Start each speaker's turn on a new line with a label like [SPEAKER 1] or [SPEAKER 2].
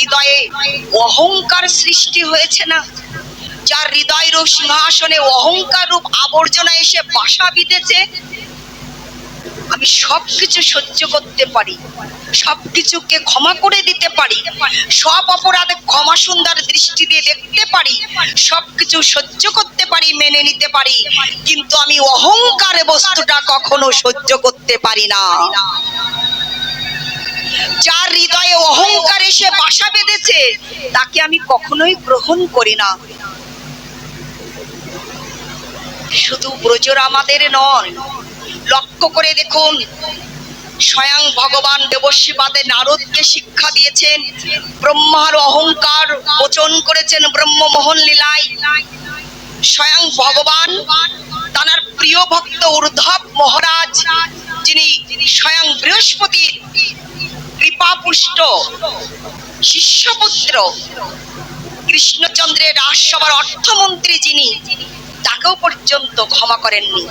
[SPEAKER 1] হৃদয়ে অহংকার সৃষ্টি হয়েছে না? যার হৃদয় রূপ সিংহাসনে অহংকার রূপ আবর্জনা এসে বাসা বিঁধেছে, আমি সবকিছু সহ্য করতে পারি, সবকিছুকে ক্ষমা করে দিতে পারি, সব অপরাধে ক্ষমা সুন্দর দৃষ্টি দিয়ে দেখতে পারি, সবকিছু সহ্য করতে পারি, মেনে নিতে পারি, কিন্তু আমি অহংকার বস্তুটা কখনো সহ্য করতে পারি না। এসে বাসা বেঁধেছে, তাকে আমি কখনোই গ্রহণ করি না। শুধু ব্রজর আমাদের নয় লক্ষ্য করে দেখুন, স্বয়ং ভগবান দেবশ্রীপাদে নারদকে শিক্ষা দিয়েছেন, ব্রহ্মার অহংকার মোচন করেছেন ব্রহ্মমোহন লীলায়। স্বয়ং ভগবান, তানার প্রিয় ভক্ত উর্ধব মহারাজ, যিনি স্বয়ং বৃহস্পতির কৃপাপুষ্ট শিষ্যপুত্র। কৃষ্ণচন্দ্রের রাজসভার অর্থমন্ত্রী যিনি তাকেও পর্যন্ত ক্ষমা করেননি।